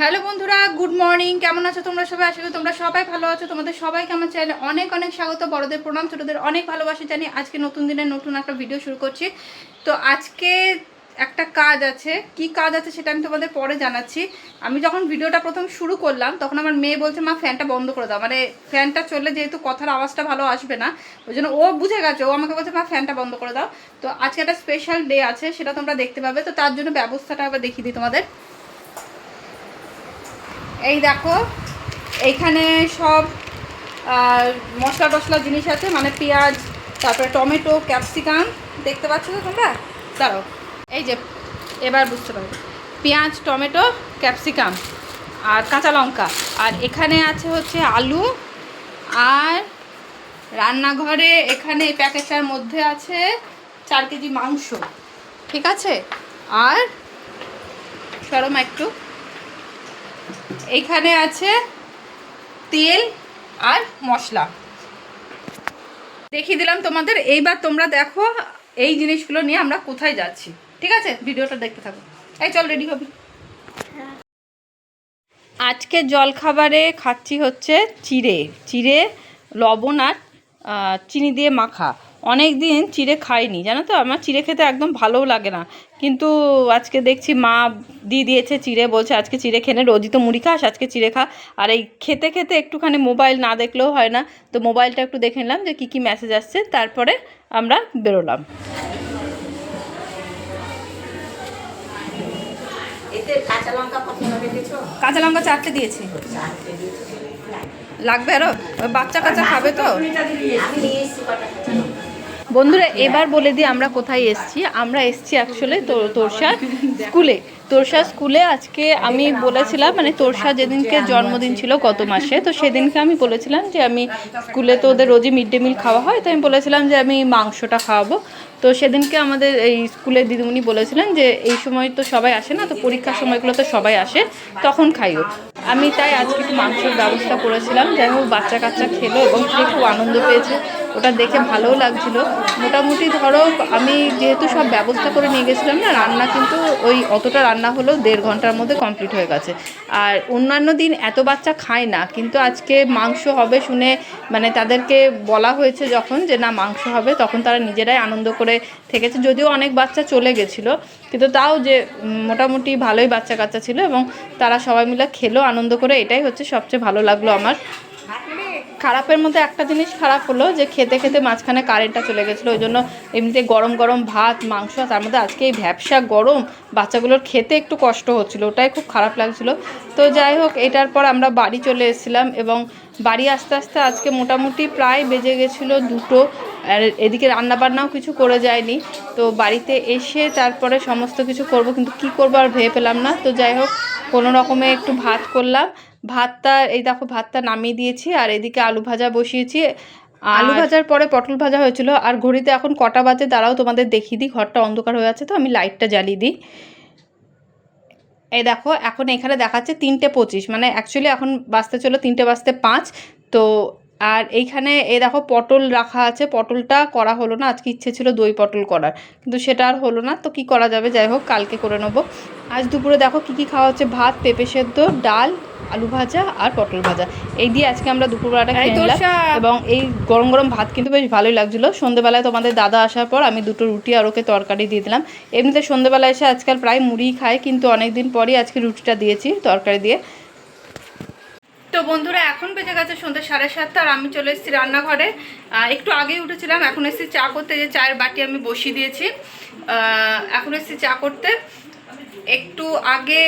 Hello বন্ধুরা, good morning. কেমন আছো তোমরা সবাই? করি তোমরা সবাই ভালো আছো। তোমাদের সবাইকে আমার চ্যানেলে অনেক অনেক স্বাগত। বড়দের প্রণাম, ছোটদের অনেক ভালোবাসা জানি আজকে নতুন দিনের নতুন একটা ভিডিও শুরু করছি। তো আজকে একটা কাজ আছে। কি কাজ আছে সেটা আমি তোমাদের পরে জানাচ্ছি। আমি যখন ভিডিওটা প্রথম শুরু করলাম, তখন আমার মেয়ে বলছে, মা ফ্যানটা বন্ধ করে দাও। মানে ফ্যানটা চললে যেহেতু কথার আওয়াজটা ভালো আসবে না, ওই জন্য ও বুঝে গেছে। ও আমাকে বলছে, মা ফ্যানটা বন্ধ করে দাও। তো আজকে একটা স্পেশাল ডে আছে, সেটা তোমরা দেখতে পাবে। তো তার জন্য ব্যবস্থাটা আবার দেখিয়ে দিই তোমাদের। এই দেখো, এইখানে সব মশলা টশলা জিনিস আছে মানে পেঁয়াজ, তারপরে টমেটো, ক্যাপসিকাম, দেখতে পাচ্ছ তো তোমরা? দাঁড়াও, এই যে, এবার বুঝতে পারবে। পেঁয়াজ, টমেটো, ক্যাপসিকাম আর কাঁচা লঙ্কা। আর এখানে আছে হচ্ছে আলু আর রান্নাঘরে এখানে প্যাকেটটার মধ্যে আছে চার কেজি মাংস, ঠিক আছে? আর সরমা একটু এইখানে আছে তেল আর মশলা। দেখিয়ে দিলাম তোমাদের, এইবার তোমরা দেখো এই জিনিসগুলো নিয়ে আমরা কোথায় যাচ্ছি। ঠিক আছে? ভিডিওটা দেখতে থাকো। এই চল, রেডি হবি। আজকে জলখাবারে খাচ্ছি হচ্ছে চিড়ে চিড়ে, লবণ আর চিনি দিয়ে মাখা। অনেক দিন চিড়ে খাইনি, জানো তো? আমার চিড়ে খেতে একদম ভালোও লাগে না। কিন্তু আজকে দেখছি মা দিয়ে দিয়েছে চিড়ে বলছে আজকে চিড়ে খেনে রোজই তো মুড়ি খাস আজকে চিড়ে খা। আর এই খেতে খেতে একটুখানি মোবাইল না দেখলেও হয় না। তো মোবাইলটা একটু দেখে নিলাম যে কী কী মেসেজ আসছে তারপরে আমরা বেরোলাম। কাঁচা লঙ্কা চারটে দিয়েছি। লাগবে ওই বাচ্চা কাচ্চা খাবে তো? বন্ধুরা, এবার বলে দিই আমরা কোথায় এসেছি। আমরা এসেছি অ্যাকচুয়ালি তোরসা স্কুলে। তোরসা স্কুলে আজকে আমি বলেছিলাম মানে তোরসা যেদিনকে জন্মদিন ছিল গত মাসে, তো সেদিনকে আমি বলেছিলাম যে আমি স্কুলে তো ওদের রোজই মিড ডে মিল খাওয়া হয়, তো আমি বলেছিলাম যে আমি মাংসটা খাওয়াবো। তো সেদিনকে আমাদের এই স্কুলের দিদিমণি বলেছিলেন যে এই সময় তো সবাই আসে না, তো পরীক্ষার সময়গুলো তো সবাই আসে, তখন খাইও। আমি তাই আজকে একটু মাংসের ব্যবস্থা করেছিলাম, যাই হোক বাচ্চা কাচ্চা খেলো এবং সে খুব আনন্দ পেয়েছে। ওটা দেখে ভালোও লাগছিল। মোটামুটি ধরো, আমি যেহেতু সব ব্যবস্থা করে নিয়ে গেছিলাম না, রান্না কিন্তু ওই অতটা রান্না হলেও দেড় ঘণ্টার মধ্যে কমপ্লিট হয়ে গেছে। আর অন্যান্য দিন এত বাচ্চা খায় না, কিন্তু আজকে মাংস হবে শুনে মানে তাদেরকে বলা হয়েছে যখন যে, না, মাংস হবে। তখন তারা নিজেরাই আনন্দ করে থেকেছে। যদিও অনেক বাচ্চা চলে গেছিল, কিন্তু তাও যে মোটামুটি ভালোই বাচ্চা কাচ্চা ছিল এবং তারা সবাই মিলে খেলো, আনন্দ করে। এটাই হচ্ছে সবচেয়ে ভালো লাগল আমার। খারাপের মধ্যে একটা জিনিস খারাপ হলো যে খেতে খেতে মাঝখানে কারেন্টটা চলে গেছিল, ওই জন্য এমনিতে গরম গরম ভাত, মাংস, তার মধ্যে আজকে এই ভ্যাবসা গরম, বাচ্চাগুলোর খেতে একটু কষ্ট হচ্ছিল, ওটাই খুব খারাপ লাগছিল। তো যাই হোক, এটার পর আমরা বাড়ি চলে এসেছিলাম এবং বাড়ি আস্তে আস্তে আজকে মোটামুটি প্রায় বেজে গেছিল দুটো, আর এদিকে রান্নাবান্নাও কিছু করে যায়নি। তো বাড়িতে এসে তারপরে সমস্ত কিছু করব, কিন্তু কি করব আর ভেবে পেলাম না। তো যাই হোক, কোনো রকমে একটু ভাত করলাম ভাতটা, এই দেখো ভাতটা নামিয়ে দিয়েছি আর এদিকে আলু ভাজা বসিয়েছি। আলু ভাজার পরে পটল ভাজা হয়েছিল। আর ঘড়িতে এখন কটা বাজে দাঁড়াও, তোমাদের দেখিয়ে দিই। ঘরটা অন্ধকার হয়ে আছে তো, আমি লাইটটা জ্বালিয়ে দিই। এই দেখো, এখন এখানে দেখাচ্ছে তিনটে পঁচিশ। মানে অ্যাকচুয়ালি এখন বাজতে চলো তিনটে বাজতে পাঁচ। তো আর এইখানে এ দেখো পটল রাখা আছে। পটলটা করা হলো না আজকে ইচ্ছে ছিল দই পটল করার। কিন্তু সেটা আর হলো না তো কি করা যাবে? যাই হোক কালকে করে নেব। আজ দুপুরে দেখো কি কি খাওয়া হচ্ছে? ভাত পেঁপে সেদ্ধ ডাল আলু ভাজা আর পটল ভাজা। এই দিয়ে আজকে আমরা দুপুরবেলাটা খেয়ে নিলাম। এবং এই গরম গরম ভাত কিন্তু বেশ ভালোই লাগছিল। সন্ধেবেলায় তোমাদের দাদা আসার পর আমি দুটো রুটি আর ওকে তরকারি দিয়ে দিলাম। এমনিতে সন্ধেবেলায় এসে আজকাল প্রায় মুড়ি খায় কিন্তু অনেক দিন পরই আজকে রুটিটা দিয়েছি তরকারি দিয়ে। তো বন্ধুরা, এখন বেজে গেছে সন্ধ্যে সাড়ে সাতটা আর আমি চলে এসেছি রান্নাঘরে। একটু আগেই উঠেছিলাম, এখন এসেছি চা করতে। যে চায়ের বাটি আমি বসিয়ে দিয়েছি। এখন এসেছি চা করতে। একটু আগে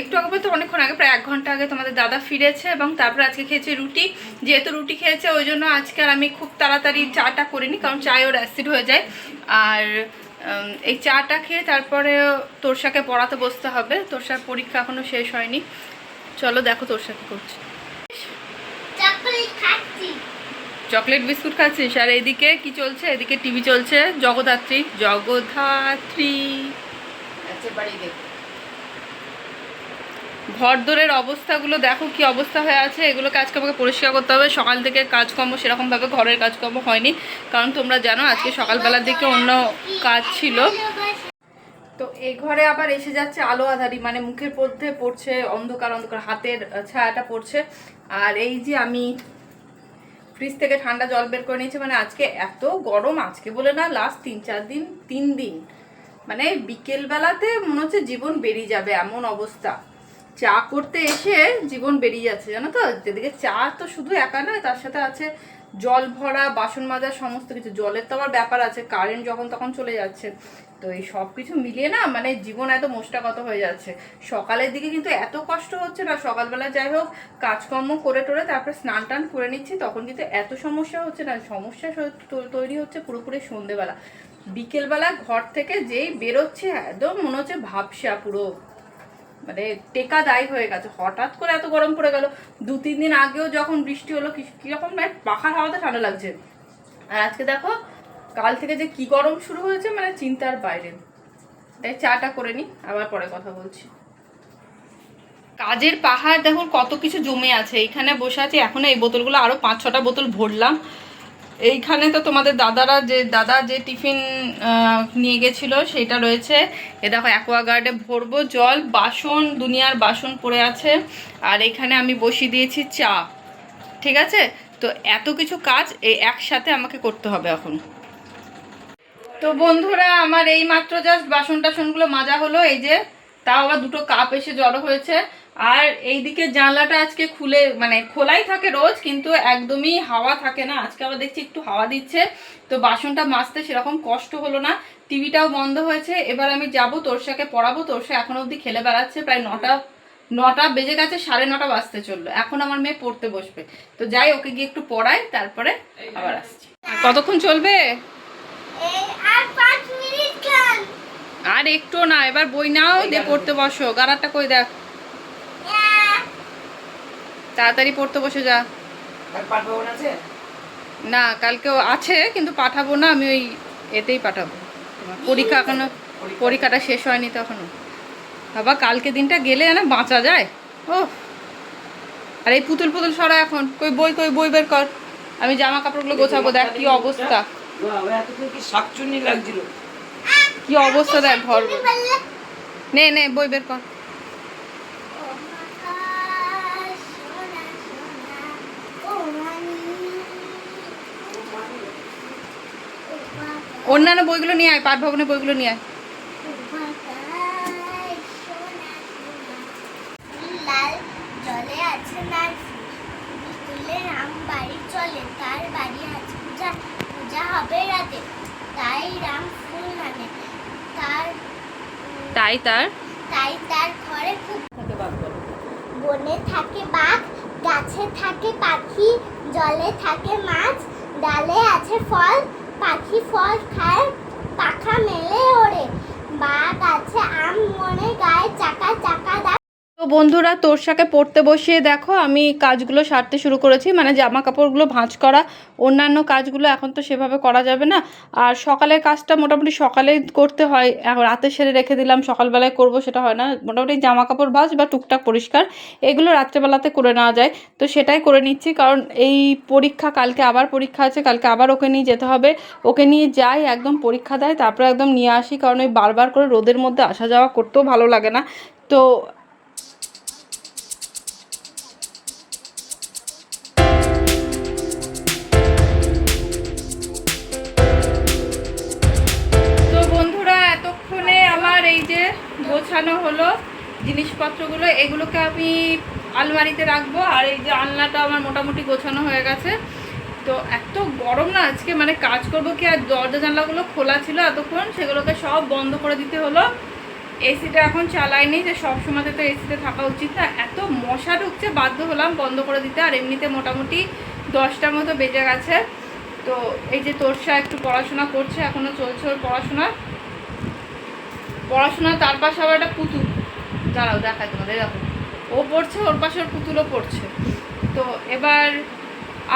একটু আগে বলতে অনেকক্ষণ আগে, প্রায় এক ঘণ্টা আগে তোমাদের দাদা ফিরেছে এবং তারপরে আজকে খেয়েছে রুটি। যেহেতু রুটি খেয়েছে, ওই জন্য আজকে আর আমি খুব তাড়াতাড়ি চাটা করিনি, কারণ চায়ে ওর অ্যাসিড হয়ে যায়। আর এই চাটা খেয়ে তারপরে তোরসাকে পড়াতে বসতে হবে। তোরসার পরীক্ষা এখনও শেষ হয়নি। চলো দেখো তোরসা কী করছে চকলেট খাচ্ছি চকলেট বিস্কুট খাচ্ছিস? আর এদিকে কি চলছে? এদিকে টিভি চলছে। জগদ্ধাত্রী। জগদ্ধাত্রী। আচ্ছা, বাড়ি দেখো। ঘর দোরের অবস্থাগুলো দেখো কি অবস্থা হয়ে আছে। এগুলো আজকে আমাকে পরিষ্কার করতে হবে। সকাল থেকে কাজকর্ম সেরকমভাবে ঘরের কাজকর্ম হয়নি। কারণ তোমরা জানো আজকে সকালবেলার দিকে অন্য কাজ ছিল। তো এই ঘরে আবার এসে যাচ্ছে আলো আধারি। মানে মুখের মধ্যে পড়ছে অন্ধকার অন্ধকার। হাতের ছায়াটা পড়ছে। আর এই যে আমি ফ্রিজ থেকে ঠান্ডা জল বের করে নিয়েছে। মানে আজকে এত গরম, আজকে বলে না লাস্ট তিন, চার দিন, তিন দিন। মানে বিকেলবেলাতে মনে হচ্ছে জীবন বেরিয়ে যাবে এমন অবস্থা। চা করতে এসে জীবন বেরিয়ে যাচ্ছে, জানো তো? যেদিকে চা তো শুধু একা নয়, তার সাথে আছে জল ভরা, বাসন মাজার সমস্ত কিছু। জলের তো আবার ব্যাপার আছে কারেন্ট যখন তখন চলে যাচ্ছে। তো এই সব কিছু মিলিয়ে না মানে জীবন এত মোষ্টাগত হয়ে যাচ্ছে। সকালের দিকে কিন্তু এত কষ্ট হচ্ছে না, সকালবেলা যাই হোক, কাজকর্ম করে টোরে তারপরে স্নান টান করে নিচ্ছি, তখন কিন্তু এত সমস্যা হচ্ছে না। সমস্যা তৈরি হচ্ছে পুরোপুরি সন্ধেবেলা। বিকেলবেলা ঘর থেকে যেই বেরোচ্ছে, একদম মনে হচ্ছে ভাবসা পুরো। মানে টেকা দায়ী হয়ে গেছে। হঠাৎ করে এত গরম পড়ে গেল। দু, তিন দিন আগেও যখন বৃষ্টি হলো কীরকম মানে পাখার হাওয়াতে ঠান্ডা লাগছে। আর আজকে দেখো, কাল থেকে যে কি গরম শুরু হয়েছে মানে চিন্তার বাইরে। তাই চাটা করে নি, আবার পরে কথা বলছি। কাজের পাহাড় দেখুন কত কিছু জমে আছে। এইখানে বসে আছি, এখন এই বোতলগুলো আরও পাঁচ ছটা বোতল ভরলাম। এইখানে তো তোমাদের দাদারা যে, দাদা যে টিফিন নিয়ে গেছিল, সেটা রয়েছে। এ দেখো অ্যাকোয়াগার্ডে ভরবো জল, বাসন, দুনিয়ার বাসন পড়ে আছে। আর এখানে আমি বসিয়ে দিয়েছি চা। ঠিক আছে? তো এত কিছু কাজ এই একসাথে আমাকে করতে হবে এখন। তো বন্ধুরা, আমার এই মাত্র জাস্ট বাসন টাসনগুলো মাজা হলো। এই যে তাও আবার দুটো কাপ এসে জড়ো হয়েছে। আর এইদিকে জানলাটা আজকে খুলে মানে খোলাই থাকে রোজ, কিন্তু একদমই হাওয়া থাকে না। আজকে আবার দেখছি একটু হাওয়া দিচ্ছে। তো বাসনটা মাজতে সেরকম কষ্ট হলো না। টিভিটাও বন্ধ হয়েছে। এবার আমি যাব, তোরসাকে পড়াবো। তোরসা এখনও অবধি খেলে বেড়াচ্ছে। প্রায় নটা নটা বেজে গেছে, সাড়ে নটা বাজতে চলল। এখন আমার মেয়ে পড়তে বসবে। তো যাই, ওকে গিয়ে একটু পড়াই, তারপরে আবার আসছি। কতক্ষণ চলবে এই আর পাঁচ মিনিট খান আর একটু না এবার বই নাও দিয়ে পড়তে বসো গারাটা কই দেখ। তাড়াতাড়ি পড়তে বসে যা। না কালকেও আছে কিন্তু পাঠাবো না আমি ওই এতেই পাঠাবো। তোমার পরীক্ষা এখনও পরীক্ষাটা শেষ হয়নি তো এখনও। বাবা কালকে দিনটা গেলে না বাঁচা যায়। ও আর এই পুতুল পুতুল সরা এখন। কই বই কই বই বের কর। আমি জামা কাপড়গুলো গোছাবো দেখ কি অবস্থা। লাগছিল। কি অবস্থা দেখ ঘর। নে নে, বই বের কর। অন্যান্য বইগুলো নিয়ে আয় পাঠ ভবনের বইগুলো নিয়ে আয়। তার বাড়ি পূজা পূজা হবে রাতে, তাই রাম ফুল মানে তার তাই তার? তাই তার ঘরে খুব বনে থাকে বাঘ গাছে থাকে পাখি জলে থাকে মাছ ডালে আছে ফল পাখি ফল খায় পাখা মেলে ওড়ে। বাঘ আছে আম মনে গায়ে চাকা চাকা বন্ধুরা তোরসাকে পড়তে বসিয়ে দেখো, আমি কাজগুলো সারতে শুরু করেছি। মানে জামা কাপড়গুলো ভাঁজ করা, অন্যান্য কাজগুলো এখন তো সেভাবে করা যাবে না। আর সকালের কাজটা মোটামুটি সকালে করতে হয়। রাতে সেরে রেখে দিলাম, সকালবেলায় করব, সেটা হয় না। মোটামুটি জামা কাপড় ভাঁজ বা টুকটাক পরিষ্কার, এগুলো রাত্রেবেলাতে করে নেওয়া যায়। তো সেটাই করে নিচ্ছি, কারণ এই পরীক্ষা, কালকে আবার পরীক্ষা আছে, কালকে আবার ওকে নিয়ে যেতে হবে। ওকে নিয়ে যাই, একদম পরীক্ষা দেয়, তারপরে একদম নিয়ে আসি, কারণ ওই বারবার করে রোদের মধ্যে আসা যাওয়া করতেও ভালো লাগে না। তো গোছানো হলো জিনিসপত্রগুলো, এগুলোকে আমি আলমারিতে রাখব। আর এই যে আলনাটা আমার মোটামুটি গোছানো হয়ে গেছে। তো এত গরম না আজকে মানে কাজ করব কি আর? দরজা জানলাগুলো খোলা ছিল এতক্ষণ, সেগুলোকে সব বন্ধ করে দিতে হলো। এসিটা এখন চালাইনি, যে সব সময়তে তো এসিতে থাকা উচিত না। এত মশা ঢুকছে, বাধ্য হলাম বন্ধ করে দিতে। আর এমনিতে মোটামুটি দশটার মতো বেজে গেছে। তো এই যে তোরসা একটু পড়াশোনা করছে, এখনও চলছে ওর পড়াশোনা। পড়াশোনা তার পাশে আবার একটা পুতুল। দাঁড়াও দেখায় তোমাদের দেখো। ও পড়ছে, ওর পাশে ওর পুতুলও পড়ছে। তো এবার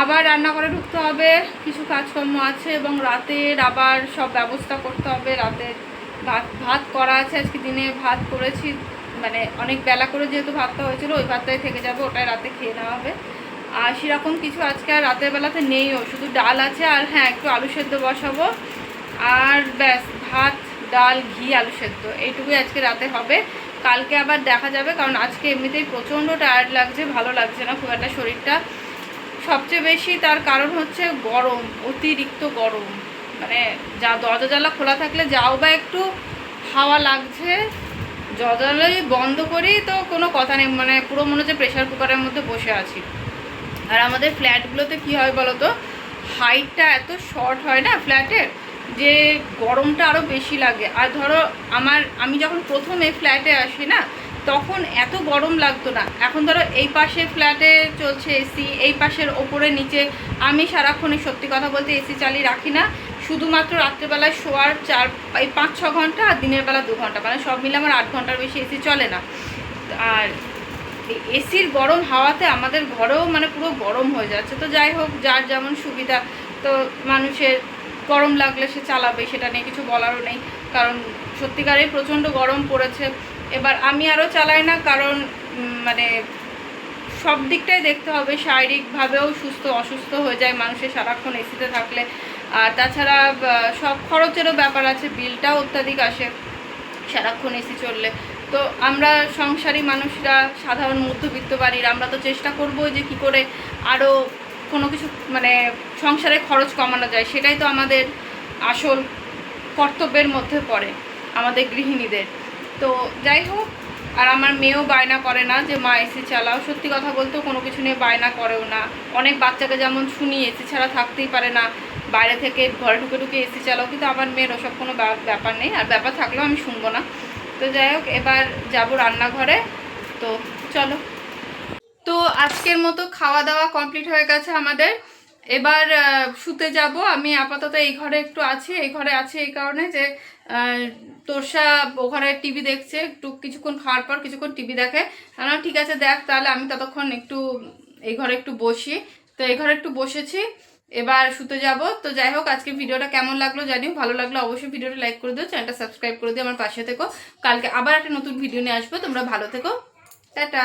আবার রান্না করে ঢুকতে হবে, কিছু কাজকর্ম আছে এবং রাতের আবার সব ব্যবস্থা করতে হবে। রাতের ভাত ভাত করা আছে, আজকে দিনে ভাত করেছি। মানে অনেক বেলা করে যেহেতু ভাতটা হয়েছিল, ওই ভাতটাই থেকে যাবে, ওটাই রাতে খেয়ে নেওয়া হবে। আর সেরকম কিছু আজকে আর রাতের বেলাতে নেইও, শুধু ডাল আছে আর হ্যাঁ একটু আলু সেদ্ধ বসাবো। আর ব্যাস, ভাত ডাল, ঘি, আলু সেদ্ধ। এইটুকুই আজকে রাতে হবে। কালকে আবার দেখা যাবে, কারণ আজকে এমনিতেই প্রচণ্ড টায়ার্ড লাগছে, ভালো লাগছে না খুব একটা শরীরটা। সবচেয়ে বেশি তার কারণ হচ্ছে গরম, অতিরিক্ত গরম। মানে যা দরজা জানলা খোলা থাকলে যাও বা একটু হাওয়া লাগছে জজালে বন্ধ করি তো কোনো কথা নেই মানে পুরো মনে হচ্ছে প্রেশার কুকারের মধ্যে বসে আছি। আর আমাদের ফ্ল্যাটগুলোতে কি হয় বলো তো হাইটটা এত শর্ট হয় না ফ্ল্যাটের যে গরমটা আরও বেশি লাগে। আর ধরো আমার, আমি যখন প্রথম ফ্ল্যাটে আসি না, তখন এত গরম লাগতো না। এখন ধরো এই পাশে ফ্ল্যাটে চলছে এসি এই পাশের ওপরে নিচে আমি সারাক্ষণই সত্যি কথা বলতে এসি চালিয়ে রাখি না। শুধুমাত্র রাত্রেবেলায় শোয়ার চার, এই পাঁচ, ছ ঘণ্টা আর দিনের বেলা দু ঘণ্টা। মানে সব মিলে আমার আট ঘণ্টার বেশি এসি চলে না। আর এসির গরম হাওয়াতে আমাদের ঘরেও মানে পুরো গরম হয়ে যাচ্ছে। তো যাই হোক, যার যেমন সুবিধা, তো মানুষের গরম লাগলে সে চালাবে, সেটা নিয়ে কিছু বলারও নেই। কারণ সত্যিকারের প্রচণ্ড গরম পড়েছে। এবার আমি আরও চালাই না, কারণ মানে সব দিকটাই দেখতে হবে। শারীরিকভাবেও সুস্থ, অসুস্থ হয়ে যায় মানুষের সারাক্ষণ এসিতে থাকলে। আর তাছাড়া সব খরচেরও ব্যাপার আছে, বিলটাও অত্যাধিক আসে সারাক্ষণ এসি চললে। তো আমরা সংসারী মানুষরা, সাধারণ মধ্যবিত্ত বাড়ির, আমরা তো চেষ্টা করব যে কি করে আরও কোনো কিছু মানে সংসারে খরচ কমানো যায়, সেটাই তো আমাদের আসল কর্তব্যের মধ্যে পড়ে, আমাদের গৃহিণীদের। তো যাই হোক, আর আমার মেয়েও বায়না করে না যে, মা, এসি চালাও। সত্যি কথা বলতেও কোনো কিছু নিয়ে বায়না করেও না। অনেক বাচ্চাকে যেমন শুনি, এসি ছাড়া থাকতেই পারে না। বাইরে থেকে ঘরে ঢুকে ঢুকে এসি চালাও, কিন্তু আমার মেয়ের ওসব কোনো ব্যাপার নেই। আর ব্যাপার থাকলেও আমি শুনব না। তো যাই হোক, এবার যাব রান্নাঘরে। তো চলো। তো আজকের মতো খাওয়া দাওয়া কমপ্লিট হয়ে গেছে আমাদের। এবার শুতে যাব। আমি আপাতত এই ঘরে একটু আছি। এই ঘরে আছি এই কারণে যে তোরসা ওখানে টিভি দেখছে। একটু কিছুক্ষণ খাওয়ার পর কিছুক্ষণ টিভি দেখে। আমি ঠিক আছে, দেখ, তাহলে আমি ততক্ষণ একটু এই ঘরে একটু বসি। তো এই ঘরে একটু বসেছি। এবার শুতে যাব। তো যাই হোক আজকে ভিডিওটা কেমন লাগল জানিও। ভালো লাগল অবশ্যই ভিডিওটা লাইক করে দিও, চ্যানেলটা সাবস্ক্রাইব করে দিও, আমার পাশে থেকো। কালকে আবার একটা নতুন ভিডিও নিয়ে আসব। তোমরা ভালো থেকো। টাটা।